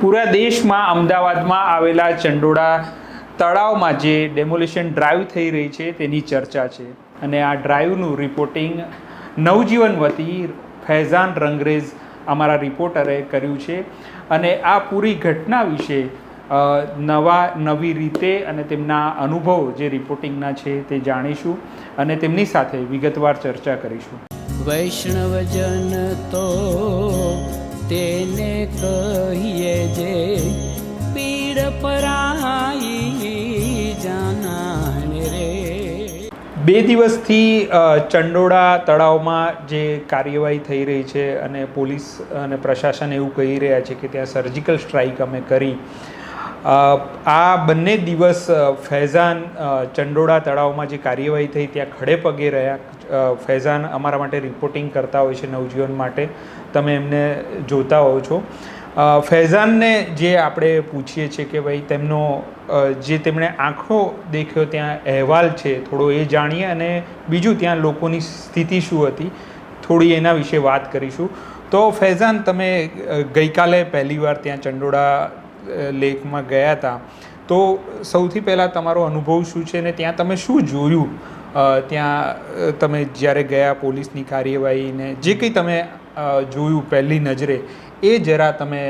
પૂરા દેશમાં અમદાવાદમાં આવેલા ચંડોળા તળાવમાં જે ડેમોલિશન ડ્રાઈવ થઈ રહી છે, તેની ચર્ચા છે. અને આ ડ્રાઈવનું રિપોર્ટિંગ નવજીવન વતી ફૈઝાન રંગરેજ અમારા રિપોર્ટરે કર્યું છે. અને આ પૂરી ઘટના વિશે નવા, નવી રીતે અને તેમના અનુભવ જે રિપોર્ટિંગના છે તે જાણીશું અને તેમની સાથે વિગતવાર ચર્ચા કરીશું. વૈષ્ણવજન તો તેને કહીએ જે પીડ પરાઈ જાનાને રે. બે દિવસથી ચંડોળા તળાવમાં જે કાર્યવાહી થઈ રહી છે અને પોલીસ અને પ્રશાસન એવું કહી રહ્યા છે કે ત્યાં સર્જિકલ સ્ટ્રાઇક અમે કરી. આ બંને દિવસ ફૈઝાન ચંડોળા તળાવમાં જે કાર્યવાહી થઈ, ત્યાં ખડે પગે રહ્યા ફૈઝાન અમારા માટે રિપોર્ટિંગ કરતા હોય છે નવજીવન માટે. તમે એમને જોતા હોવ છો. ફૈઝાનને જે આપણે પૂછીએ છીએ કે ભાઈ તેમનો જે તેમણે આંખો દેખ્યો ત્યાં અહેવાલ છે, થોડો એ જાણીએ અને બીજું ત્યાં લોકોની સ્થિતિ શું હતી, થોડી એના વિશે વાત કરીશું. તો ફૈઝાન, તમે ગઈકાલે પહેલીવાર ત્યાં ચંડોળા લેકમાં ગયા હતા. તો સૌથી પહેલાં તમારો અનુભવ શું છે ને ત્યાં તમે શું જોયું? ત્યાં તમે જ્યારે ગયા પોલીસની કાર્યવાહીને, જે કંઈ તમે જોયું પહેલી નજરે, એ જરા તમે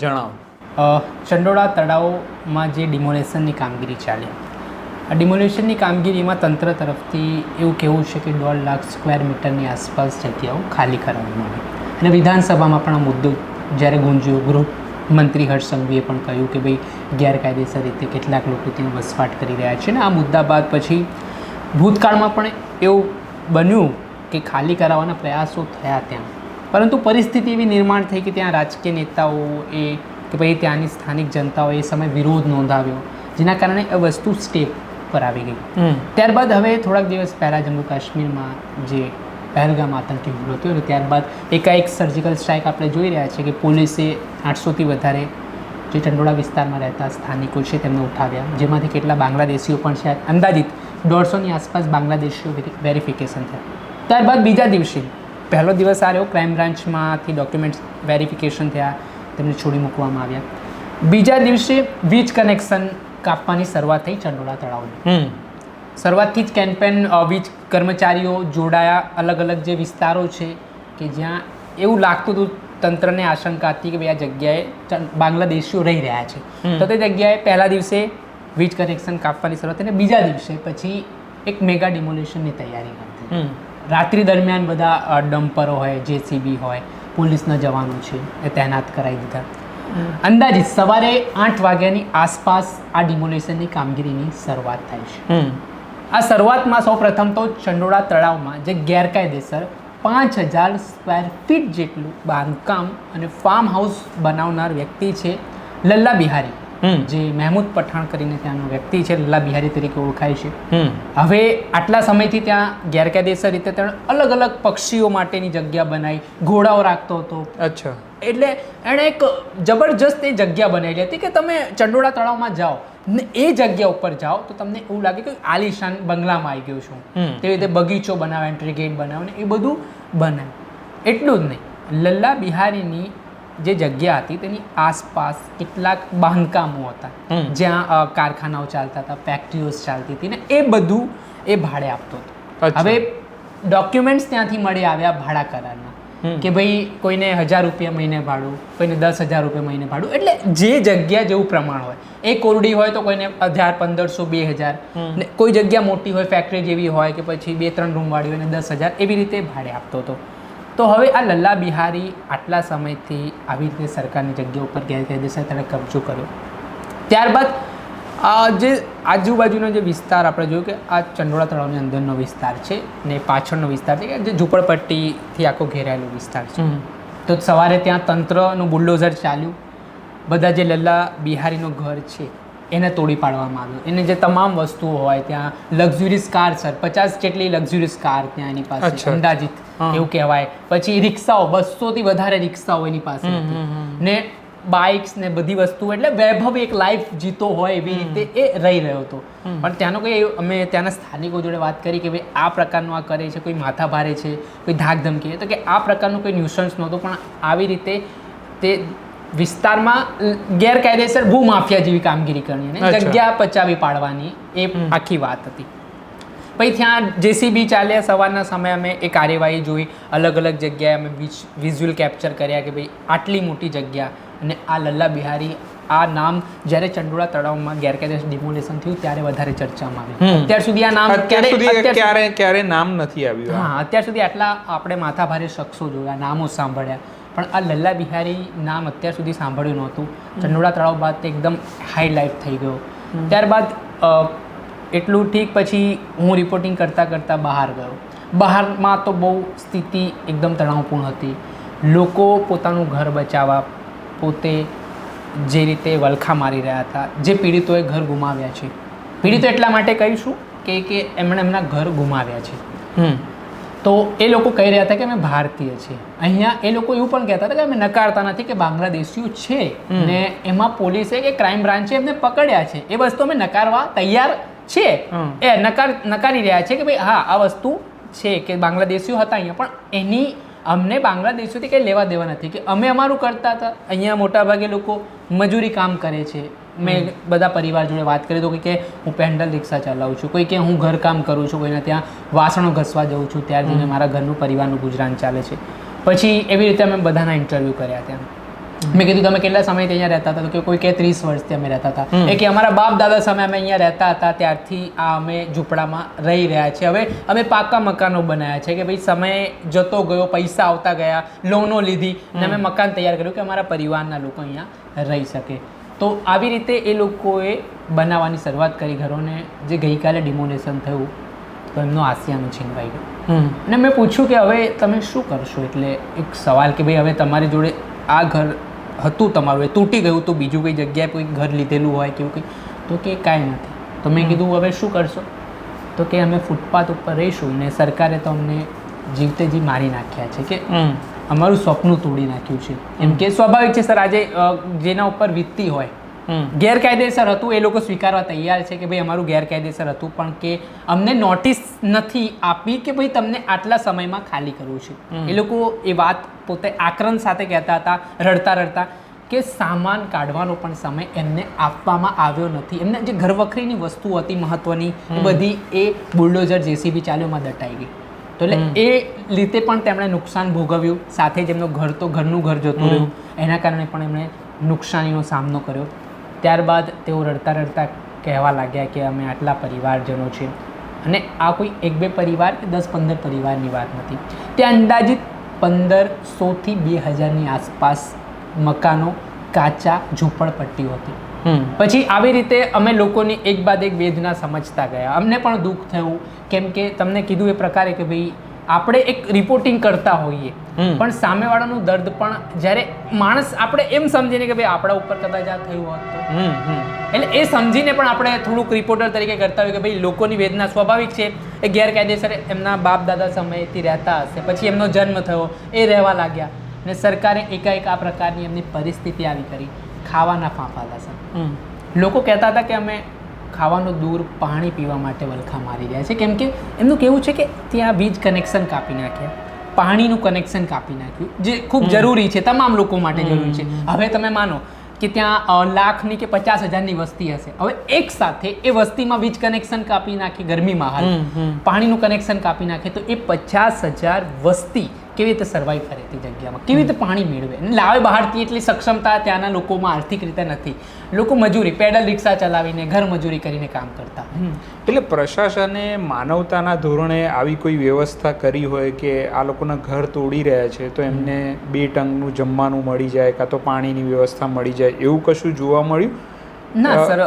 જણાવો. ચંડોળા તળાવમાં જે ડિમોલેશનની કામગીરી ચાલી. આ ડિમોલેશનની કામગીરીમાં તંત્ર તરફથી એવું કહેવું છે કે દોઢ લાખ સ્ક્વેર મીટરની આસપાસ જગ્યાઓ ખાલી કરવામાં આવી. અને વિધાનસભામાં પણ આ મુદ્દો જ્યારે ગુંજ્યો ગૃહ મંત્રી હર્ષ સંઘવીએ પણ કહ્યું કે ભાઈ, ગેરકાયદેસર રીતે કેટલાક લોકો ત્યાં વસવાટ કરી રહ્યા છે અને આ મુદ્દા બાદ પછી ભૂતકાળમાં પણ એવું બન્યું કે ખાલી કરાવવાના પ્રયાસો થયા ત્યાં. પરંતુ પરિસ્થિતિ એવી નિર્માણ થઈ કે ત્યાં રાજકીય નેતાઓ એ કે ભાઈ ત્યાંની સ્થાનિક જનતાઓ એ સમય વિરોધ નોંધાવ્યો જેના કારણે એ વસ્તુ સ્ટેપ પર આવી ગઈ. ત્યારબાદ હવે થોડાક દિવસ પહેલાં જમ્મુ કાશ્મીરમાં જે પહેલગામ આતંકી હુમલો થયો અને ત્યારબાદ એકાએક સર્જિકલ સ્ટ્રાઇક આપણે જોઈ રહ્યા છીએ કે પોલીસે આઠસોથી વધારે જે ચંડોળા વિસ્તારમાં રહેતા સ્થાનિકો છે તેમને ઉઠાવ્યા. જેમાંથી કેટલા બાંગ્લાદેશીઓ પણ છે. અંદાજિત દોઢસોની આસપાસ બાંગ્લાદેશીઓ વેરિફિકેશન થયા. ત્યારબાદ બીજા દિવસે પહેલો દિવસ આ રહ્યો ક્રાઇમ બ્રાન્ચમાંથી ડોક્યુમેન્ટ્સ વેરિફિકેશન થયા તેમને છોડી મૂકવામાં આવ્યા. બીજા દિવસે વીજ કનેક્શન કાપવાની શરૂઆત થઈ ચંડોળા તળાવની. શરૂઆતથી જ કેમ્પેન વીજ કર્મચારીઓ જોડાયા. અલગ અલગ જે વિસ્તારો છે કે જ્યાં એવું લાગતું હતું તંત્રને આશંકા હતી કે ભાઈ આ જગ્યાએ બાંગ્લાદેશીઓ રહી રહ્યા છે. તો તે જગ્યાએ પહેલા દિવસે વીજ કનેક્શન કાપવાની શરૂઆત થઈ અને બીજા દિવસે પછી એક મેગા ડિમોલેશનની તૈયારી કરતી રાત્રિ દરમિયાન બધા ડમ્પરો હોય જેસીબી હોય પોલીસના જવાનો છે એ તૈનાત કરાવી દીધા. અંદાજિત સવારે આઠ વાગ્યાની આસપાસ આ ડિમોલેશનની કામગીરીની શરૂઆત થાય છે. આ શરૂઆતમાં સૌ પ્રથમ તો ચંડોળા તળાવમાં જે ગેરકાયદેસર પાંચ હજાર સ્ક્વેર ફીટ જેટલું બાંધકામ અને ફાર્મ હાઉસ બનાવનાર વ્યક્તિ છે લલ્લા બિહારી. જે મહેમૂદ પઠાણ કરીને ત્યાંનો વ્યક્તિ છે લલ્લા બિહારી તરીકે ઓળખાય છે. હમ. હવે આટલા સમયથી ત્યાં ગેરકાયદેસર રીતે તેણે અલગ અલગ પક્ષીઓ માટેની જગ્યા બનાવી ઘોડાઓ રાખતો હતો. અચ્છા. એટલે એણે એક જબરજસ્ત એ જગ્યા બનાવેલી હતી કે તમે ચંડોળા તળાવમાં જાઓ ને એ જગ્યા ઉપર જાઓ તો તમને એવું લાગે કે આલિશાન બંગલામાં આવી ગયો છું. તેવી રીતે બગીચો બનાવે એન્ટ્રી ગેટ બનાવે ને એ બધું બનાવે. એટલું જ નહીં. લલ્લા બિહારીની જે જગ્યા હતી તેની આસપાસ કેટલાક બાંધકામો હતા. જ્યાં કારખાનાઓ ચાલતા હતા ફેક્ટરીઓ ચાલતી હતી ને એ બધું એ ભાડે આપતો હતો. હવે ડોક્યુમેન્ટ્સ ત્યાંથી મળી આવ્યા ભાડા કરારના કે ભાઈ કોઈને હજાર રૂપિયા મહિને ભાડું કોઈને દસ હજાર રૂપિયા મહિને ભાડું એટલે જે જગ્યા જેવું પ્રમાણ હોય. એ કોરડી હોય તો કોઈને હજાર પંદરસો બે હજાર. કોઈ જગ્યા મોટી હોય ફેક્ટરી જેવી હોય કે પછી બે ત્રણ રૂમવાળી હોય ને દસ હજાર એવી રીતે ભાડે આપતો હતો. તો હવે આ લલ્લા બિહારી આટલા સમયથી આવી રીતે સરકારની જગ્યા ઉપર ગેરકાયદેસર તેણે કબજો કર્યો ત્યારબાદ આ જે આજુબાજુનો જે વિસ્તાર આપણે જોયું કે આ ચંડોળા તળાવની અંદરનો વિસ્તાર છે ને પાછળનો વિસ્તાર છે કે જે ઝૂંપડપટ્ટીથી આખો ઘેરાયેલો વિસ્તાર છે તો સવારે ત્યાં તંત્રનું બુલડોઝર ચાલ્યું બધા જે લલ્લા બિહારીનું ઘર છે એને તોડી પાડવામાં આવ્યું એને જે તમામ વસ્તુઓ હોય ત્યાં લક્ઝુરિયસ કાર સર પચાસ જેટલી લક્ઝુરિયસ કાર ત્યાં એની પાસે. અંદાજિત. એવું કહેવાય. પછી રિક્ષાઓ બસોથી વધારે રિક્ષાઓ એની પાસે. ને બાઇક્સ ને બધી વસ્તુઓ એટલે વૈભવ એક લાઈફ જીતો હોય એવી રીતે એ રહી રહ્યો હતો. પણ ત્યાંનો કોઈ અમે ત્યાંના સ્થાનિકો જોડે વાત કરી કે ભાઈ આ પ્રકારનું આ કરે છે કોઈ માથા ભારે છે કોઈ ધાક ધમકી તો કે આ પ્રકારનું કોઈ ન્યુસન્સ નહોતું પણ આવી રીતે તે વિસ્તારમાં ગેરકાયદેસર ભૂમાફિયા જેવી કામગીરી કરવાની અને જગ્યા પચાવી પાડવાની એ આખી વાત હતી. પછી ત્યાં જેસીબી ચાલ્યા. સવારના સમયે અમે એ કાર્યવાહી જોઈ. અલગ અલગ જગ્યાએ અમે વિઝ્યુઅલ કેપ્ચર કર્યા કે ભાઈ આટલી મોટી જગ્યા અને આ લલ્લા બિહારી આ નામ જ્યારે ચંડોળા તળાવમાં ગેરકાયદેસર ડિમોલેશન થયું ત્યારે વધારે ચર્ચામાં. આવ્યું અત્યાર સુધી આ નામ અત્યાર ક્યારે- સુધી ક્યારે ક્યારે નામ નથી આવ્યું હા. અત્યાર સુધી આટલા આપણે માથાભારે શખ્સો જોયા નામો સાંભળ્યા. પણ આ લલ્લા બિહારી નામ અત્યાર સુધી સાંભળ્યું નહોતું. ચંડોળા તળાવ બાદ તે એકદમ હાઈલાઇટ થઈ ગયો. ત્યારબાદ એટલું ઠીક પછી હું રિપોર્ટિંગ કરતાં કરતાં બહાર ગયો. બહારમાં તો બહુ સ્થિતિ એકદમ તણાવપૂર્ણ હતી. લોકો પોતાનું ઘર બચાવવા પોતે જે રીતે વલખા મારી રહ્યા હતા જે પીડિતોએ ઘર ગુમાવ્યા છે. પીડિતો એટલા માટે કહીશું કે કે એમણે એમના ઘર ગુમાવ્યા છે. હમ. તો એ લોકો કહી રહ્યા હતા કે અમે ભારતીય છીએ. અહીંયા એ લોકો એવું પણ કહેતા હતા કે અમે નકારતા નથી કે બાંગ્લાદેશીઓ છે ને એમાં પોલીસે કે ક્રાઇમ બ્રાન્ચે એમને પકડ્યા છે. એ વસ્તુ અમે નકારવા તૈયાર છે. એ નકાર નકારી રહ્યા છે કે ભાઈ હા આ વસ્તુ છે કે બાંગ્લાદેશીઓ હતા અહીંયા પણ એની અમને બાંગ્લાદેશીઓથી કંઈ લેવા દેવા નથી. કે અમે અમારું કરતા હતા. અહીંયા મોટાભાગે લોકો મજૂરી કામ કરે છે. મેં બધા પરિવાર જોડે વાત કરી તો કે હું પેન્ડલ રિક્ષા ચલાવું છું. કોઈ કે હું ઘરકામ કરું છું. કોઈના ત્યાં વાસણો ઘસવા જાઉં છું. ત્યાર જઈને મારા ઘરનું પરિવારનું ગુજરાન ચાલે છે. પછી એવી રીતે અમે બધાના ઇન્ટરવ્યૂ કર્યા ત્યાં. મેં કીધું તમે કેટલા સમયથી અહીંયા રહેતા હતા? તો કે કોઈ કે ત્રીસ વર્ષથી અમે રહેતા હતા. એ કે અમારા બાપ દાદા સમયે અમે અહીંયા રહેતા હતા ત્યારથી આ અમે ઝૂંપડામાં રહી રહ્યા છીએ. હવે અમે પાકા મકાનો બનાવ્યા છે કે ભાઈ સમય જતો ગયો પૈસા આવતા ગયા લોનો લીધી અને અમે મકાન તૈયાર કર્યું કે અમારા પરિવારના લોકો અહીંયા રહી શકે. તો આવી રીતે એ લોકોએ બનાવવાની શરૂઆત કરી ઘરોને જે ગઈકાલે ડિમોનેશન થયું તો એમનો આસિયાનું છીનવાઈ ગયું. અને મેં પૂછ્યું કે હવે તમે શું કરશો? એટલે એક સવાલ કે ભાઈ હવે તમારી જોડે આ ઘર હતું તમારું એ તૂટી ગયું તો બીજું કોઈ જગ્યાએ કોઈ ઘર લીધેલું હોય કે એવું કંઈ તો કે કાંઈ નથી. તો મેં કીધું હવે શું કરશો? તો કે અમે ફૂટપાથ ઉપર રહીશું ને સરકારે તો અમને જીવતે જી મારી નાખ્યા છે કે અમારું સ્વપ્ન તોડી નાખ્યું છે. એમ કે સ્વાભાવિક છે સર આજે જેના ઉપર વીતતી હોય ગેરકાયદેસર હતું એ લોકો સ્વીકારવા તૈયાર છે કે ભાઈ અમારું ગેરકાયદેસર હતું પણ કે અમને નોટિસ નથી આપી કે ભાઈ તમને આટલા સમયમાં ખાલી કરવું છે. એ લોકો એ વાત પોતે આક્રમ સાથે કહેતા હતા રડતા રડતા કે સામાન કાઢવાનો પણ સમય એમને આપવામાં આવ્યો નથી. એમને જે ઘરવખરીની વસ્તુ હતી મહત્વની એ બધી એ બુલડોઝર જેસીબી ચાલ્યોમાં દટાઈ ગઈ. તો એટલે એ રીતે પણ તેમણે નુકસાન ભોગવ્યું. સાથે જ એમનું ઘર તો ઘરનું ઘર જતું. રહ્યું. એના કારણે પણ એમણે નુકસાનીનો સામનો કર્યો. ત્યારબાદ તેઓ રડતા રડતા કહેવા લાગ્યા કે અમે આટલા પરિવારજનો છે અને આ કોઈ એક બે પરિવાર કે દસ પંદર પરિવારની વાત નથી. તે અંદાજિત પંદરસોથી બે હજારની આસપાસ મકાનો કાચા ઝૂંપડપટ્ટીઓ હતી. પછી આવી રીતે અમે લોકોની એક બાદ એક વેદના સમજતા ગયા. અમને પણ દુઃખ થયું. કેમ કે તમને કીધું એ પ્રકારે કે ભાઈ આપણે એક રિપોર્ટિંગ કરતા હોઈએ. પણ સામેવાળાનું દર્દ પણ જ્યારે માણસ આપણે એમ સમજીને કે ભાઈ આપણા ઉપર કદાચ આ થયું હોત તો. એટલે એ સમજીને પણ આપણે થોડુંક રિપોર્ટર તરીકે કરતા હોય કે ભાઈ લોકોની વેદના સ્વાભાવિક છે. એ ગેરકાયદેસર એમના બાપ દાદા સમયથી રહેતા હશે. પછી એમનો જન્મ થયો એ રહેવા લાગ્યા. અને સરકારે એકાએક આ પ્રકારની એમની પરિસ્થિતિ આવી કરી. ખાવાના ફાંફા હતા લોકો કહેતા હતા કે અમે ખાવાનું દૂર પાણી પીવા માટે વલખા મારી રહ્યા છે. કેમ કે એમનું કેવું છે કે ત્યાં વીજ કનેક્શન કાપી નાખ્યા. પાણીનું કનેક્શન કાપી નાખ્યું જે ખૂબ જરૂરી છે તમામ લોકો માટે જરૂરી છે. હવે તમે માનો કે ત્યાં લાખની કે પચાસ હજારની વસ્તી હશે. હવે એક સાથે એ વસ્તીમાં વીજ કનેક્શન કાપી નાખે ગરમીમાં હાલ. પાણીનું કનેક્શન કાપી નાખે તો એ પચાસ હજાર વસ્તી કેવી રીતે સર્વાઈવ કરે તે જગ્યામાં? કેવી રીતે પાણી મેળવે? અને લાવે બહારથી એટલી સક્ષમતા ત્યાંના લોકોમાં આર્થિક રીતે નથી. લોકો મજૂરી પેડલ રિક્ષા ચલાવીને ઘર મજૂરી કરીને કામ કરતા. એટલે પ્રશાસને માનવતાના ધોરણે આવી કોઈ વ્યવસ્થા કરી હોય કે આ લોકોના ઘર તોડી રહ્યા છે તો એમને બે ટંગનું જમવાનું મળી જાય કાં તો પાણીની વ્યવસ્થા મળી જાય એવું કશું જોવા મળ્યું? ના સર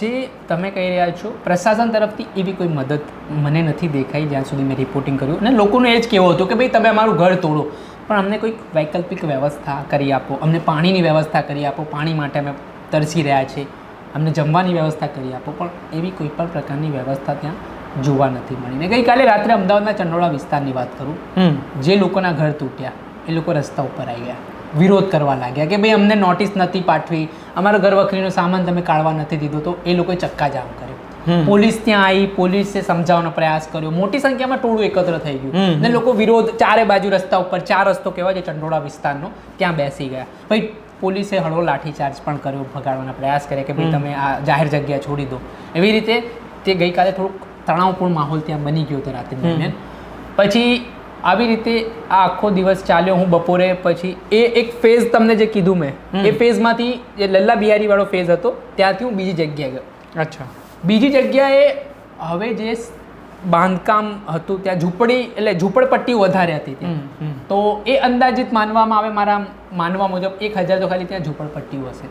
જે તમે કહી રહ્યા છો પ્રશાસન તરફથી એવી કોઈ મદદ મને નથી દેખાઈ જ્યાં સુધી મેં રિપોર્ટિંગ કર્યું. અને લોકોનું એ જ કહેવું હતું કે ભાઈ તમે અમારું ઘર તોડો. પણ અમને કોઈક વૈકલ્પિક વ્યવસ્થા કરી આપો. અમને પાણીની વ્યવસ્થા કરી આપો. પાણી માટે અમે તરસી રહ્યા છે. અમને જમવાની વ્યવસ્થા કરી આપો. પણ એવી કોઈ પણ પ્રકારની વ્યવસ્થા ત્યાં જોવા નથી મળી ને ગઈકાલે રાત્રે અમદાવાદના ચંડોળા વિસ્તારની વાત કરું. જે લોકોના ઘર તૂટ્યા એ લોકો રસ્તા ઉપર આવી ગયા. વિરોધ કરવા લાગ્યા કે ભાઈ અમને નોટિસ નથી પાઠવી. અમારા ઘર વખરીનો સામાન તમે કાઢવા નથી દીધો. તો એ લોકોએ ચક્કાજામ કર્યો. પોલીસ ત્યાં આવી પોલીસે સમજાવવાનો પ્રયાસ કર્યો. મોટી સંખ્યામાં ટોળું એકત્ર થઈ ગયું. ને લોકો વિરોધ ચારે બાજુ રસ્તા ઉપર ચાર રસ્તો કહેવાય છે ચંડોળા વિસ્તારનો ત્યાં બેસી ગયા. ભાઈ પોલીસે હળવો લાઠીચાર્જ પણ કર્યો ભગાડવાના પ્રયાસ કર્યા કે ભાઈ તમે આ જાહેર જગ્યા છોડી દો. એવી રીતે તે ગઈકાલે થોડુંક તણાવપૂર્ણ માહોલ ત્યાં બની ગયો હતો રાત્રિ દરમિયાન. પછી આવી રીતે આ આખો દિવસ ચાલ્યો. હું બપોરે પછી એ એક ફેઝ તમને જે કીધું મેં એ ફેઝમાંથી જે લલ્લા બિહારી વાળો ફેઝ હતો ત્યાંથી હું બીજી જગ્યાએ ગયો. અચ્છા. બીજી જગ્યાએ હવે જે બાંધકામ હતું ત્યાં ઝૂંપડી એટલે ઝૂંપડપટ્ટી વધારે હતી. તો એ અંદાજિત માનવામાં આવે મારા માનવા મુજબ એક હજાર તો ખાલી ત્યાં ઝૂંપડપટ્ટીઓ હશે.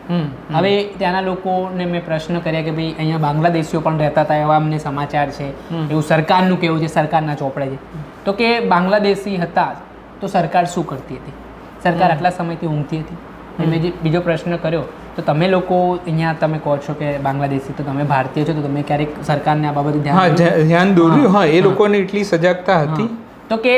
હવે ત્યાંના લોકોને મેં પ્રશ્ન કર્યા કે ભાઈ અહીંયા બાંગ્લાદેશીઓ પણ રહેતા હતા એવા અમને સમાચાર છે. એવું સરકારનું કેવું છે સરકારના ચોપડે છે. તો કે બાંગ્લાદેશી હતા તો સરકાર શું કરતી હતી? સરકાર આટલા સમયથી ઊંઘતી હતી. મેં જે બીજો પ્રશ્ન કર્યો તો તમે લોકો અહીંયા તમે કહો છો કે બાંગ્લાદેશી તો તમે ભારતીય છો તો તમે ક્યારેક સરકારને આ બાબતે ધ્યાન ધ્યાન દોર્યું? હા એ લોકોને એટલી સજાગતા હતી. તો કે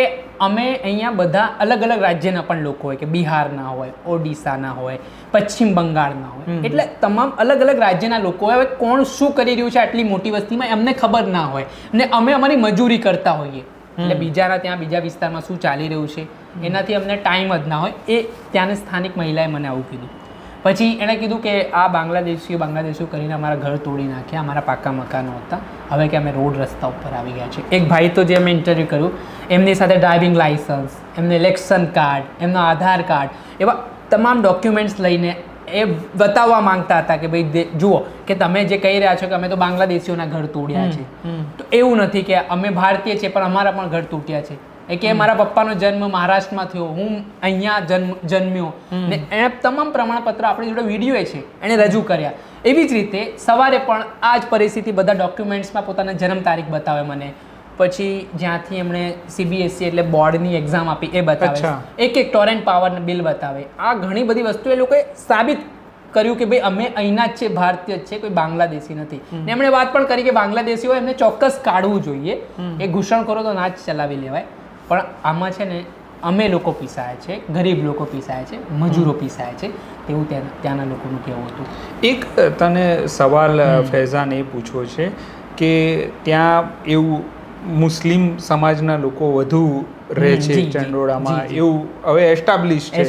અમે અહીંયા બધા અલગ અલગ રાજ્યના પણ લોકો હોય કે બિહારના હોય ઓડિશાના હોય પશ્ચિમ બંગાળના હોય. એટલે તમામ અલગ અલગ રાજ્યના લોકો હોય હવે કોણ શું કરી રહ્યું છે આટલી મોટી વસ્તીમાં એમને ખબર ના હોય. ને અમે અમારી મજૂરી કરતા હોઈએ. એટલે બીજાના ત્યાં બીજા વિસ્તારમાં શું ચાલી રહ્યું છે એનાથી અમને ટાઈમ જ ના હોય. એ ત્યાંની સ્થાનિક મહિલાએ મને આવું કીધું. પછી એણે કીધું કે આ બાંગ્લાદેશીઓ બાંગ્લાદેશીઓ કરીને અમારા ઘર તોડી નાખ્યા અમારા પાકા મકાનો હતા. હવે કે અમે રોડ રસ્તા ઉપર આવી ગયા છે એક ભાઈ તો જે અમે ઇન્ટરવ્યૂ કર્યું એમની સાથે ડ્રાઇવિંગ લાઇસન્સ એમને ઇલેક્શન કાર્ડ એમનો આધાર કાર્ડ એવા તમામ ડોક્યુમેન્ટ્સ લઈને એ બતાવવા માંગતા હતા કે ભાઈ જુઓ કે તમે જે કહી રહ્યા છો કે અમે તો બાંગ્લાદેશીઓના ઘર તોડ્યા છે. તો એવું નથી કે અમે ભારતીય છીએ પણ અમારા પણ ઘર તૂટ્યા છે. એ કે મારા પપ્પાનો જન્મ મહારાષ્ટ્રમાં થયો હું અહીંયા જન્મ જન્મ્યો. ને એણે તમામ પ્રમાણપત્ર આપણી જોડે વીડિયો છે એણે રજૂ કર્યા. એવી જ રીતે સવારે પણ આ જ પરિસ્થિતિ બધા ડોક્યુમેન્ટ્સમાં પોતાના જન્મ તારીખ બતાવે મને. પછી જ્યાંથી એમણે સીબીએસસી એટલે બોર્ડની એક્ઝામ આપી એ બતાવે. એક એક ટોરેન્ટ પાવર બિલ બતાવે. આ ઘણી બધી વસ્તુ એ લોકોએ સાબિત કર્યું કે ભાઈ અમે અહીંના જ છે ભારતીય જ છે કોઈ બાંગ્લાદેશી નથી. એમણે વાત પણ કરી કે બાંગ્લાદેશીઓ એમને ચોક્કસ કાઢવું જોઈએ. એ ઘૂસણખોરો તો ના જ ચલાવી લેવાય. પણ આમાં છે ને અમે લોકો પીસાય છે ગરીબ લોકો પીસાય છે મજૂરો પીસાય છે. તેવું ત્યાં ત્યાંના લોકોનું કહેવું હતું. એક તને સવાલ ફૈઝાને એ પૂછવો છે કે ત્યાં એવું મુસ્લિમ સમાજના લોકો વધુ રહે છે ચંડોળામાં. એવું હવે એસ્ટાબ્લિશ છે.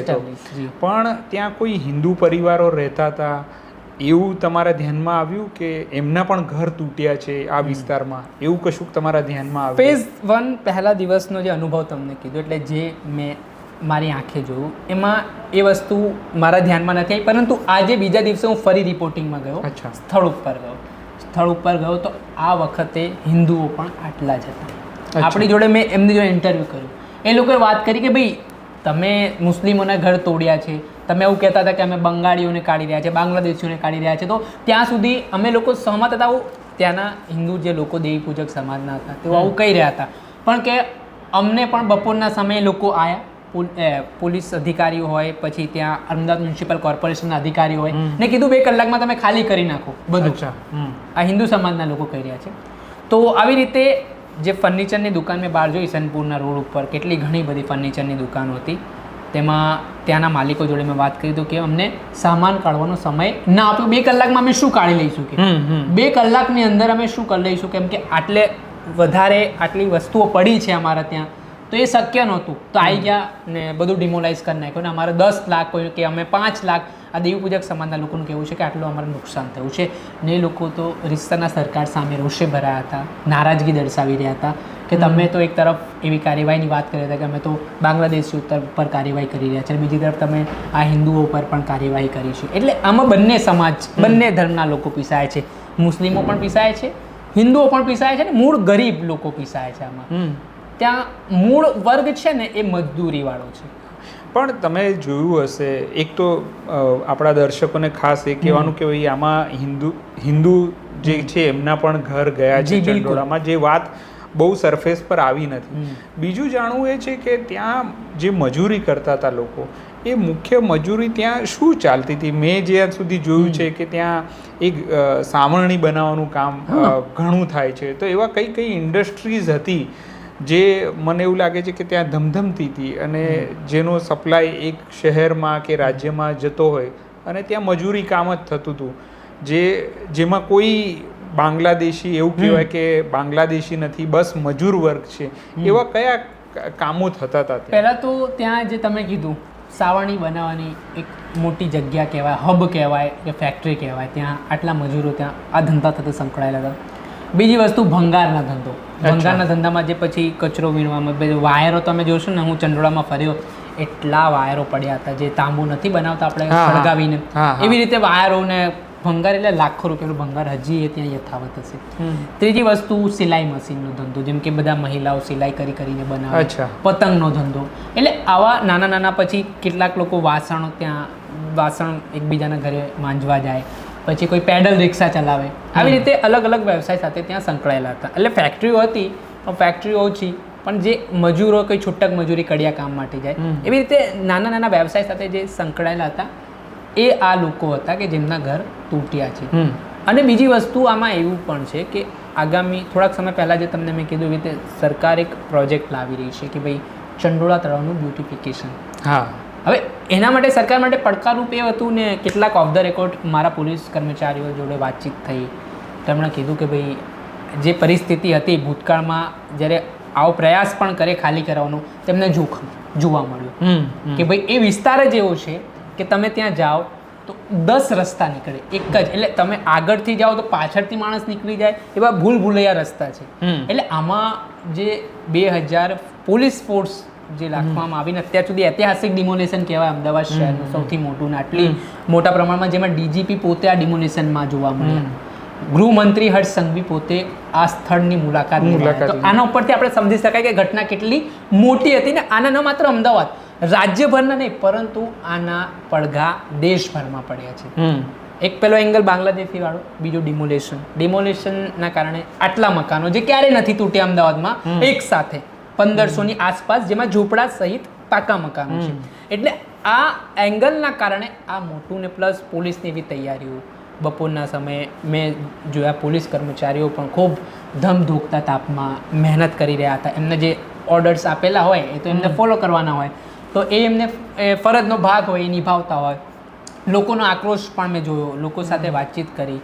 પણ ત્યાં કોઈ હિન્દુ પરિવારો રહેતા હતા એવું તમારા ધ્યાનમાં આવ્યું કે એમના પણ ઘર તૂટ્યા છે આ વિસ્તારમાં એવું કશુંક તમારા ધ્યાનમાં આવ્યું ફેઝ વન પહેલા દિવસનો જે અનુભવ તમને કીધો એટલે જે મેં મારી આંખે જોયું એમાં એ વસ્તુ મારા ધ્યાનમાં નથી આવી પરંતુ આજે બીજા દિવસે હું ફરી રિપોર્ટિંગમાં ગયો. સ્થળ ઉપર ગયો સ્થળ ઉપર ગયો તો આ વખતે હિન્દુઓ પણ આટલા જ હતા. આપણી જોડે મેં એમની જોડે ઇન્ટરવ્યૂ કર્યું. એ લોકોએ વાત કરી કે ભાઈ તમે મુસ્લિમોના ઘર તોડ્યા છે. તમે એવું કહેતા હતા કે અમે બંગાળીઓને કાઢી રહ્યા છે બાંગ્લાદેશીઓને કાઢી રહ્યા છે. તો ત્યાં સુધી અમે લોકો સહમત હતા. ત્યાંના હિન્દુ જે લોકો દેવી પૂજક સમાજના હતા તેઓ આવું કહી રહ્યા હતા. પણ કે અમને પણ બપોરના સમયે લોકો આવ્યા પોલીસ અધિકારીઓ હોય પછી ત્યાં અમદાવાદ મ્યુનિસિપલ કોર્પોરેશનના અધિકારીઓ હોય ને કીધું બે કલાકમાં તમે ખાલી કરી નાખો બધું. આ હિન્દુ સમાજના લોકો કહી રહ્યા છે. તો આવી રીતે જે ફર્નિચરની દુકાન મેં બહાર જોઈ સનપુરના રોડ ઉપર કેટલી ઘણી બધી ફર્નિચરની દુકાનો હતી. તેમાં ત્યાંના માલિકો જોડે મેં વાત કરી તો કે અમને સામાન કાઢવાનો સમય ના આપ્યો બે કલાકમાં અમે શું કાઢી લઈશું કે? બે કલાકની અંદર અમે શું કરી લઈશું? કેમ કે આટલે વધારે આટલી વસ્તુઓ પડી છે અમારા ત્યાં. તો એ શક્ય નહોતું. તો આવી ગયા ને બધું ડિમોલાઇઝ કરી નાખ્યું. ને અમારે દસ લાખ કોઈ કે અમે પાંચ લાખ આ દેવપૂજક સમાજના લોકોનું કહેવું છે કે આટલું અમારે નુકસાન થયું છે. ને એ લોકો તો રિસ્તાના સરકાર સામે રોષે ભરાયા હતા નારાજગી દર્શાવી રહ્યા હતા કે તમે તો એક તરફ એવી કાર્યવાહીની વાત કરી હતા કે અમે તો બાંગ્લાદેશી ઉત્તર પર કાર્યવાહી કરી રહ્યા છે બીજી તરફ તમે આ હિન્દુઓ પર પણ કાર્યવાહી કરી છે. એટલે આમાં બંને સમાજ બંને ધર્મના લોકો પીસાય છે. મુસ્લિમો પણ પીસાય છે હિન્દુઓ પણ પીસાય છે ને મૂળ ગરીબ લોકો પીસાય છે આમાં. ત્યાં મૂળ વર્ગ છે ને એ મજદૂરીવાળો છે. પણ તમે જોયું હશે એક તો આપણા દર્શકોને ખાસ એ કહેવાનું કે ભાઈ આમાં હિન્દુ હિન્દુ જે છે એમના પણ ઘર ગયા છે ચંડોળામાં જે વાત બહુ સરફેસ પર આવી નથી. બીજું જાણવું એ છે કે ત્યાં જે મજૂરી કરતા હતા લોકો એ મુખ્ય મજૂરી ત્યાં શું ચાલતી હતી? મેં જ્યાં સુધી જોયું છે કે ત્યાં એક સામરણી બનાવવાનું કામ ઘણું થાય છે. તો એવા કઈ કઈ ઇન્ડસ્ટ્રીઝ હતી જે મને એવું લાગે છે કે ત્યાં ધમધમતી હતી અને જેનો સપ્લાય એક શહેરમાં કે રાજ્યમાં જતો હોય અને ત્યાં મજૂરી કામ જ થતું હતું. જે જેમાં કોઈ બાંગ્લાદેશી એવું કહેવાય કે બાંગ્લાદેશી નથી બસ મજૂર વર્ગ છે. એવા કયા કામો થતા હતા પહેલાં તો ત્યાં જે તમે કીધું સાવરણી બનાવવાની એક મોટી જગ્યા કહેવાય હબ કહેવાય કે ફેક્ટરી કહેવાય ત્યાં આટલા મજૂરો ત્યાં આ ધંધા સાથે સંકળાયેલા હતા. બીજી વસ્તુ ભંગારના ધંધો. ભંગારના ધંધામાં જે પછી કચરો વીણવામાં બધું વાયરો તમે જોશો ને હું ચંડોળામાં ફર્યો એટલા વાયરો પડ્યા હતા જે તાંબુ નથી બનાવતા આપણે. સળગાવીને. એવી રીતે વાયરોને ભંગાર એટલે લાખો રૂપિયાનું ભંગાર હજી એ ત્યાં યથાવત હશે. ત્રીજી વસ્તુ સિલાઈ મશીનનો ધંધો જેમ કે બધા મહિલાઓ સિલાઈ કરી કરીને બનાવે. પતંગનો ધંધો. એટલે આવા નાના નાના પછી કેટલાક લોકો વાસણો ત્યાં વાસણ એકબીજાના ઘરે માંજવા જાય. પછી કોઈ પેડલ રિક્ષા ચલાવે. આવી રીતે અલગ અલગ વ્યવસાય સાથે ત્યાં સંકળાયેલા હતા. એટલે ફેક્ટરીઓ હતી પણ ફેક્ટરીઓ ઓછી પણ જે મજૂરો કોઈ છૂટક મજૂરી કડિયા કામ માટે જાય એવી રીતે નાના નાના વ્યવસાય સાથે જે સંકળાયેલા હતા એ આ લોકો હતા કે જેમના ઘર તૂટ્યા છે. અને બીજી વસ્તુ આમાં એવું પણ છે કે આગામી થોડાક સમય પહેલાં જે તમને મેં કીધું રીતે સરકાર એક પ્રોજેક્ટ લાવી રહી છે કે ભાઈ ચંડોળા તળાવનું બ્યુટિફિકેશન હા. હવે એના માટે સરકાર માટે પડકારરૂપ એ હતું ને કેટલાક ઓફ ધ રેકોર્ડ મારા પોલીસ કર્મચારીઓ જોડે વાતચીત થઈ. તેમણે કીધું કે ભાઈ જે પરિસ્થિતિ હતી ભૂતકાળમાં જ્યારે આવો પ્રયાસ પણ કરે ખાલી કરાવવાનો તેમને જોખમ જોવા મળ્યું. કે ભાઈ એ વિસ્તાર જ એવો છે કે તમે ત્યાં જાઓ તો દસ રસ્તા નીકળે એક જ. એટલે તમે આગળથી જાઓ તો પાછળથી માણસ નીકળી જાય એવા ભૂલ ભૂલૈયા રસ્તા છે. એટલે આમાં જે બે હજાર પોલીસ ફોર્સ જે રાખવામાં આવીને અત્યાર સુધી ઐતિહાસિક ડિમોલેશન કહેવાય અમદાવાદ શહેરનું સૌથી મોટું આટલી મોટા પ્રમાણમાં જેમાં ડીજીપી પોતે આ ડિમોલેશનમાં જોવા મળ્યા. ગૃહમંત્રી હર્ષ સંઘવી પોતે આ સ્થળની મુલાકાત તો આના ઉપરથી આપણે સમજી શકાય કે ઘટના કેટલી મોટી હતી ને આના ન માત્ર અમદાવાદ રાજ્યભરના નહીં પરંતુ આના પડઘા દેશભરમાં પડ્યા છે. એક પેલો એંગલ બાંગ્લાદેશી વાળો બીજો ડિમોલેશન ડિમોલેશનના કારણે આટલા મકાનો જે ક્યારે નથી તૂટ્યા અમદાવાદમાં એક સાથે. પંદરસોની આસપાસ જેમાં ઝૂંપડા સહિત પાકા મકાનો છે. એટલે આ એંગલના કારણે આ મોટું ને પ્લસ પોલીસની એવી તૈયારીઓ બપોરના સમયે મેં જોયા પોલીસ કર્મચારીઓ પણ ખૂબ ધમધોકતા તાપમાં મહેનત કરી રહ્યા હતા. એમને જે ઓર્ડર્સ આપેલા હોય એ તો એમને ફોલો કરવાના હોય. તો એ એમને એ ફરજનો ભાગ હોય એ નિભાવતા હોય. લોકોનો આક્રોશ પણ મેં જોયો. લોકો સાથે વાતચીત કરી.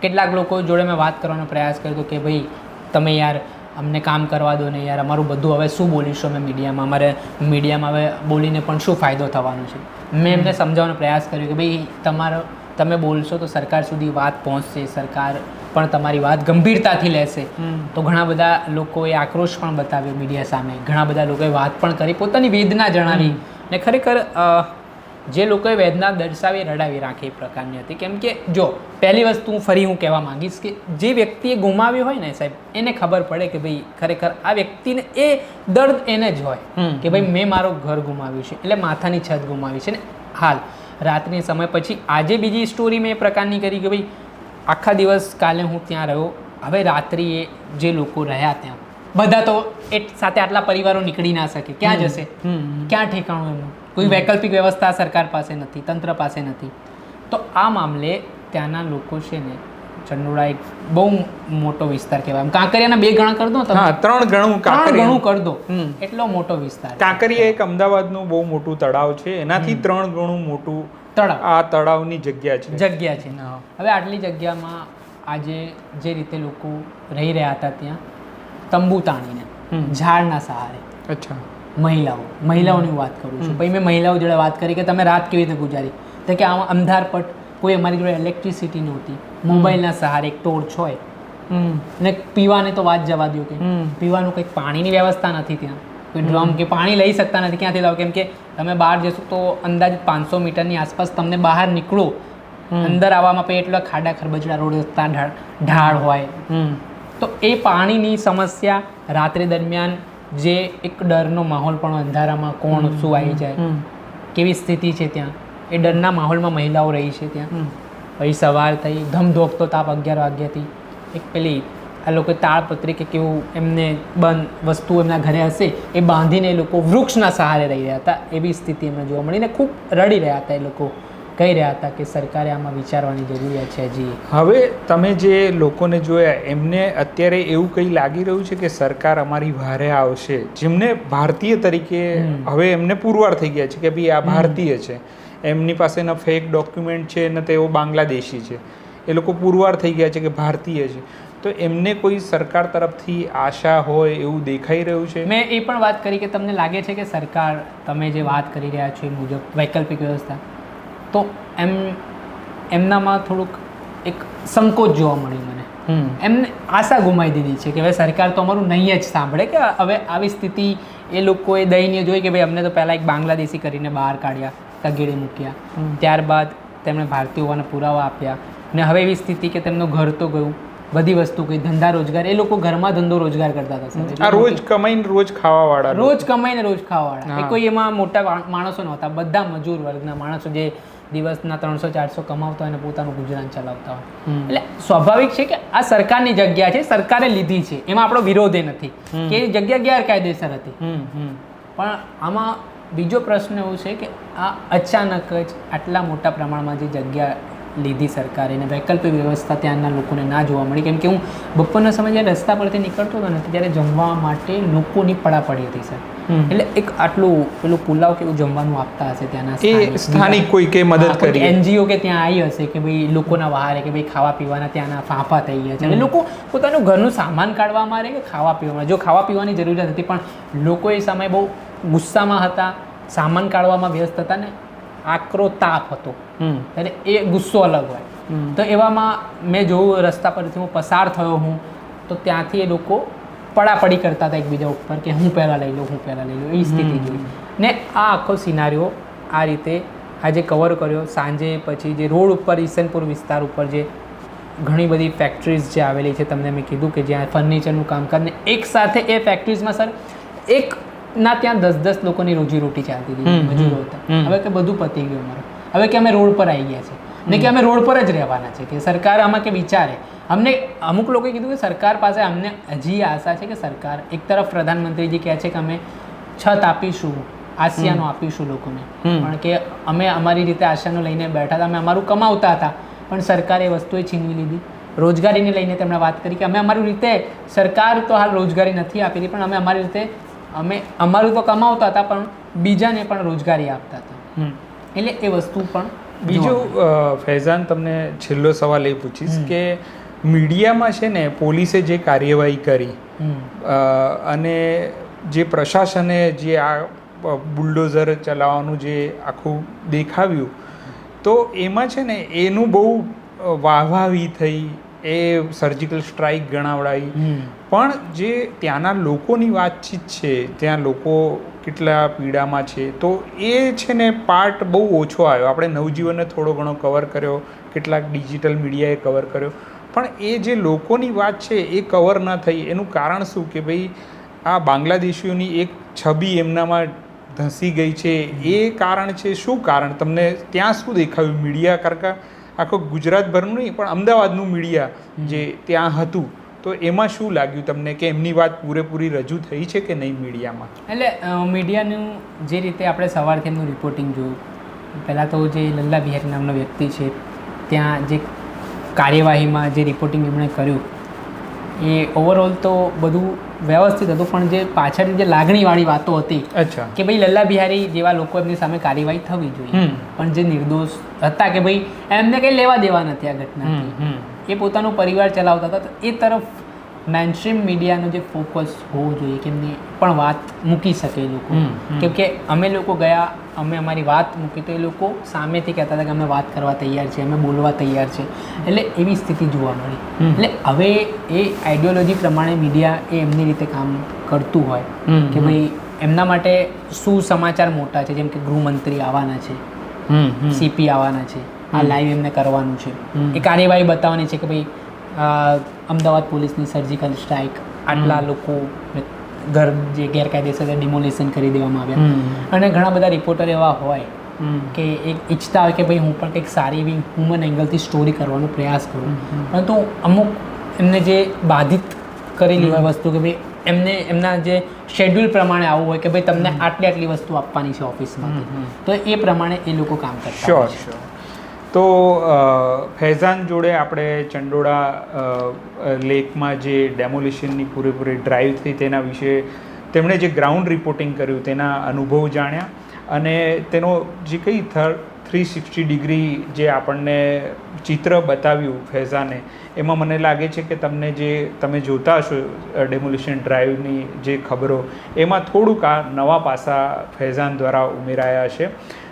કેટલાક લોકો જોડે મેં વાત કરવાનો પ્રયાસ કર્યો કે ભાઈ તમે યાર અમને કામ કરવા દો ને યાર અમારું બધું હવે શું બોલીશું અમે મીડિયામાં? અમારે મીડિયામાં હવે બોલીને પણ શું ફાયદો થવાનો છે? મેં એમને સમજાવવાનો પ્રયાસ કર્યો કે ભાઈ તમારો તમે બોલશો તો સરકાર સુધી વાત પહોંચશે સરકાર પણ તમારી વાત ગંભીરતાથી લેશે. તો ઘણા બધા લોકોએ આક્રોશ પણ બતાવ્યો મીડિયા સામે. ઘણા બધા લોકોએ વાત પણ કરી પોતાની વેદના જણાવી. ને ખરેખર જે લોકોએ વેદના દર્શાવી રડાવી રાખી એ પ્રકારની હતી. કેમ કે જો પહેલી વસ્તુ હું ફરી હું કહેવા માંગીશ કે જે વ્યક્તિએ ગુમાવ્યું હોય ને સાહેબ એને ખબર પડે કે ભાઈ ખરેખર આ વ્યક્તિને એ દર્દ એને જ હોય. કે ભાઈ મેં મારો ઘર ગુમાવ્યું છે એટલે માથાની છત ગુમાવી છે. ને હાલ રાતની સમય પછી આજે બીજી સ્ટોરી મેં એ પ્રકારની કરી કે ભાઈ આખા દિવસ કાલે હું ત્યાં રહ્યો. હવે રાત્રિએ જે લોકો રહ્યા ત્યાં બધા તો એ સાથે આટલા પરિવારો નીકળી ના શકે. ક્યાં જશે? ક્યાં ઠેકાણું એમનું કોઈ વૈકલ્પિક વ્યવસ્થા સરકાર પાસે નથી તંત્ર પાસે નથી. તો આ મામલે ત્યાંના લોકો છે ને ચંડોળા એક બહુ મોટો વિસ્તાર કહેવાય. કાંકરિયાના બે ગણા કરી દો તમે. ત્રણ ગણું ત્રણ ગણું કરી દો. એટલો મોટો વિસ્તાર કાંકરિયા એક અમદાવાદનું બહુ મોટું તળાવ છે. એનાથી ત્રણ ગણું મોટું તળાવ. આ તળાવની જગ્યા છે. જગ્યા છે. હવે આટલી જગ્યામાં આજે જે રીતે લોકો રહી રહ્યા હતા ત્યાં તંબુ તાણીને ઝાડના સહારે. અચ્છા. મહિલાઓ મહિલાઓની વાત કરું છું. પછી મેં મહિલાઓ જોડે વાત કરી કે તમે રાત કેવી રીતે ગુજારી? તો કે આમાં અંધારપટ કોઈ અમારી જોડે ઇલેક્ટ્રિસિટી નહોતી. મોબાઈલના સહારે એક ટોર્ચ હોય. ને પીવાને તો વાત જવા દો કે. પીવાનું કંઈક પાણીની વ્યવસ્થા નથી ત્યાં. કોઈ ડ્રમ કે પાણી લઈ શકતા નથી. ક્યાંથી લાવો? કેમ કે તમે બહાર જશો તો અંદાજિત પાંચસો મીટરની આસપાસ તમને બહાર નીકળો. અંદર આવવામાં પછી એટલા ખાડા ખરબચડા રોડ રસ્તા ઢાળ હોય. તો એ પાણીની સમસ્યા રાત્રે દરમિયાન જે એક ડરનો માહોલ પણ અંધારામાં કોણ શું આવી જાય? કેવી સ્થિતિ છે ત્યાં? એ ડરના માહોલમાં મહિલાઓ રહી છે ત્યાં. પછી સવાર થઈ ધમધોકતો તાપ અગિયાર વાગ્યાથી એક પેલી આ લોકો તાળપત્રી કે કેવું એમને બંધ વસ્તુ એમના ઘરે હશે એ બાંધીને એ લોકો વૃક્ષના સહારે રહી રહ્યા હતા. એવી સ્થિતિ એમને જોવા મળીને ખૂબ રડી રહ્યા હતા એ લોકો. કહી રહ્યા હતા કે સરકારે આમાં વિચારવાની જરૂરિયાત છે હજી હવે તમે જે લોકોને જોયા એમને અત્યારે એવું કંઈ લાગી રહ્યું છે કે સરકાર અમારી વારે આવશે? જેમને ભારતીય તરીકે હવે એમને પુરવાર થઈ ગયા છે કે ભાઈ આ ભારતીય છે. એમની પાસે ન ફેક ડોક્યુમેન્ટ છે ન તેઓ બાંગ્લાદેશી છે. એ લોકો પુરવાર થઈ ગયા છે કે ભારતીય છે. તો એમને કોઈ સરકાર તરફથી આશા હોય એવું દેખાઈ રહ્યું છે? મેં એ પણ વાત કરી કે તમને લાગે છે કે સરકાર તમે જે વાત કરી રહ્યા છો એ મુજબ વૈકલ્પિક વ્યવસ્થા? તો એમ એમનામાં થોડુંક એક સંકોચ જોવા મળ્યું મને. એમને આશા ગુમાવી દીધી છે કે હવે સરકાર તો અમારું નહીં જ સાંભળે કે હવે આવી સ્થિતિ એ લોકોએ દયનીય જોઈ કે ભાઈ અમને તો પહેલાં એક બાંગ્લાદેશી કરીને બહાર કાઢ્યા તગેડે મૂક્યા. ત્યારબાદ તેમણે ભારતીય હોવાના પુરાવા આપ્યા. ને હવે એવી સ્થિતિ કે તેમનું ઘર તો ગયું બધી વસ્તુ કઈ ધંધા રોજગાર એ લોકો ઘરમાં ધંધો રોજગાર કરતા હતા આ રોજ કમાઈને રોજ ખાવાવાળા. રોજ કમાઈને રોજ ખાવાવાળા. એ કોઈ એમાં મોટા માણસો નહોતા બધા મજૂર વર્ગના માણસો જે દિવસના ત્રણસો ચારસો કમાવતા હોય અને પોતાનું ગુજરાન ચલાવતા હોય. એટલે સ્વાભાવિક છે કે આ સરકારની જગ્યા છે સરકારે લીધી છે. એમાં આપણો વિરોધે નથી. કે એ જગ્યા ગેરકાયદેસર હતી. પણ આમાં બીજો પ્રશ્ન એવો છે કે આ અચાનક જ આટલા મોટા પ્રમાણમાં જે જગ્યા લીધી સરકારે અને વૈકલ્પિક વ્યવસ્થા ત્યાંના લોકોને ના જોવા મળી. કેમ કે હું બપોરના સમય જ્યારે રસ્તા પરથી નીકળતો હતો ને ત્યારે જમવા માટે લોકોની પડાપડી હતી સર. એટલે એક આટલું પેલું પુલાવ કે એવું જમવાનું આપતા હશે ત્યાંના એ સ્થાનિક કોઈ કે મદદ કરી. એનજીઓ કે ત્યાં આવી હશે કે ભાઈ લોકોના વહારે કે ભાઈ ખાવા પીવાના ત્યાંના ફાંફા થઈ ગયા છે. અને લોકો પોતાનું ઘરનું સામાન કાઢવામાં રહે કે ખાવા પીવામાં. જો ખાવા પીવાની જરૂરિયાત હતી પણ લોકો એ સમયે બહુ ગુસ્સામાં હતા સામાન કાઢવામાં વ્યસ્ત હતા ને આકરો તાપ હતો. હમ. ત્યારે એ ગુસ્સો અલગ હોય. તો એવામાં મેં જોયું રસ્તા પરથી હું પસાર થયો હું તો ત્યાંથી એ લોકો પડાપડી કરતા હતા એકબીજા ઉપર કે હું પહેલાં લઈ લઉં હું પહેલાં લઈ લઉં એ સ્થિતિ જોઈ. ને આ આખો સિનારીઓ આ રીતે આજે કવર કર્યો. સાંજે પછી જે રોડ ઉપર ઈસનપુર વિસ્તાર ઉપર જે ઘણી બધી ફેક્ટરીઝ જે આવેલી છે તમને મેં કીધું કે જ્યાં ફર્નિચરનું કામકાજ ને એક સાથે એ ફેક્ટરીઝમાં સર એક ના ત્યાં દસ દસ લોકોની રોજીરોટી ચાલતી હતી મજૂરો હતા. હવે કે બધું પતી ગયું અમારું. હવે કે અમે રોડ પર આવી ગયા છે. ને કે અમે રોડ પર જ રહેવાના છે કે સરકાર આમાં કે વિચારે. અમને અમુક લોકોએ કીધું કે સરકાર પાસે અમને હજી આશા છે કે સરકાર એક તરફ પ્રધાનમંત્રીજી કહે છે કે અમે છત આપીશું આસિયાનો આપીશું લોકોને. પણ કે અમે અમારી રીતે આશાનો લઈને બેઠા હતા અમે અમારું કમાવતા હતા. પણ સરકારે એ વસ્તુએ છીનવી લીધી. રોજગારીને લઈને તેમણે વાત કરી કે અમે અમારી રીતે સરકાર તો હાલ રોજગારી નથી આપી રહી પણ અમે અમારી રીતે અમે અમારું તો કમાવતા હતા પણ બીજાને પણ રોજગારી આપતા હતા. એટલે એ વસ્તુ પણ બીજું ફૈઝાન તમને છેલ્લો સવાલ એ પૂછીશ કે મીડિયામાં છે ને પોલીસે જે કાર્યવાહી કરી અને જે પ્રશાસને જે આ બુલડોઝર ચલાવવાનું જે આખું દેખાવ્યું તો એમાં છે ને એનું બહુ વાહવાહી થઈ એ સર્જિકલ સ્ટ્રાઇક ગણાવડાવી પણ જે ત્યાંના લોકોની વાતચીત છે ત્યાં લોકો કેટલા પીડામાં છે તો એ છે ને પાર્ટ બહુ ઓછો આવ્યો. આપણે નવજીવનને થોડો ઘણો કવર કર્યો કેટલાક ડિજિટલ મીડિયાએ કવર કર્યો. પણ એ જે લોકોની વાત છે એ કવર ન થઈ. એનું કારણ શું? કે ભાઈ આ બાંગ્લાદેશીઓની એક છબી એમનામાં ધસી ગઈ છે. એ કારણ છે શું કારણ? તમને ત્યાં શું દેખાયું? મીડિયા કરતાં આખો ગુજરાતભરનું નહીં, પણ અમદાવાદનું મીડિયા જે ત્યાં હતું, તો એમાં શું લાગ્યું તમને કે એમની વાત પૂરેપૂરી રજૂ થઈ છે કે નહીં મીડિયામાં એટલે મીડિયાનું જે રીતે આપણે સવારથી એમનું રિપોર્ટિંગ જોયું, પહેલાં તો જે લલ્લા બિહારી નામનો વ્યક્તિ છે, ત્યાં જે કાર્યવાહીમાં જે રિપોર્ટિંગ એમણે કર્યું એ ઓવરઓલ તો બધું વ્યવસ્થિત હતું પણ જે પાછળની જે લાગણીવાળી વાતો હતી અચ્છા. કે ભાઈ લલ્લા બિહારી જેવા લોકો એમની સામે કાર્યવાહી થવી જોઈએ. પણ જે નિર્દોષ હતા કે ભાઈ એમને કંઈ લેવા દેવા નથી આ ઘટના એ પોતાનો પરિવાર ચલાવતા હતા તો એ તરફ મેનસ્ટ્રીમ મીડિયાનો જે ફોકસ હોવો જોઈએ કે એમની પણ વાત મૂકી શકે લોકો. કેમ કે અમે લોકો ગયા અમે અમારી વાત મૂકી તો એ લોકો સામેથી કહેતા હતા કે અમે વાત કરવા તૈયાર છે અમે બોલવા તૈયાર છે એટલે એવી સ્થિતિ જોવા મળી. એટલે હવે એ આઈડિયોલોજી પ્રમાણે મીડિયા એ એમની રીતે કામ કરતું હોય કે ભાઈ એમના માટે શું સમાચાર મોટા છે? જેમ કે ગૃહમંત્રી આવવાના છે સીપી આવવાના છે આ લાઈવ એમને કરવાનું છે. એ કાર્યવાહી બતાવવાની છે કે ભાઈ અમદાવાદ પોલીસની સર્જિકલ સ્ટ્રાઇક આટલા લોકો ઘર જે ગેરકાયદેસર ડિમોલિશન કરી દેવામાં આવ્યા. અને ઘણા બધા રિપોર્ટર એવા હોય કે એક ઈચ્છતા હોય કે ભાઈ હું પણ કંઈક સારી એવી હ્યુમન એંગલથી સ્ટોરી કરવાનો પ્રયાસ કરું. પરંતુ અમુક એમને જે બાધિત કરેલી હોય વસ્તુ કે ભાઈ એમને એમના જે શેડ્યુલ પ્રમાણે આવું હોય કે ભાઈ તમને આટલી આટલી વસ્તુ આપવાની છે હમ. તો એ પ્રમાણે એ લોકો કામ કરતા હોય શ્યોર તો ફૈઝાન જોડે આપણે ચંડોળા લેકમાં જે ડેમોલિશનની પૂરેપૂરી ડ્રાઈવ થઈ તેના વિશે તેમણે જે ગ્રાઉન્ડ રિપોર્ટિંગ કર્યું તેના અનુભવ જાણ્યા અને તેનો જે કંઈ થ્રી સિક્સટી ડિગ્રી જે આપણને ચિત્ર બતાવ્યું ફૈઝાને, એમાં મને લાગે છે કે તમને જે તમે જોતા હશો ડેમોલિશન ડ્રાઈવની જે ખબરો, એમાં થોડુંક આ નવા પાસા ફૈઝાન દ્વારા ઉમેરાયા છે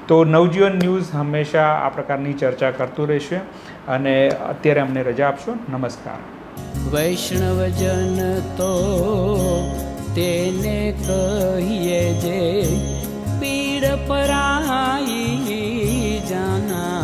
તો નવજીવન ન્યૂઝ હંમેશા આ પ્રકારની ચર્ચા કરતું રહેશે અને અત્યારે અમને રજા આપશો. નમસ્કાર. વૈષ્ણવજન તો તેને કહીએ જે પીડ પરાઈ જાના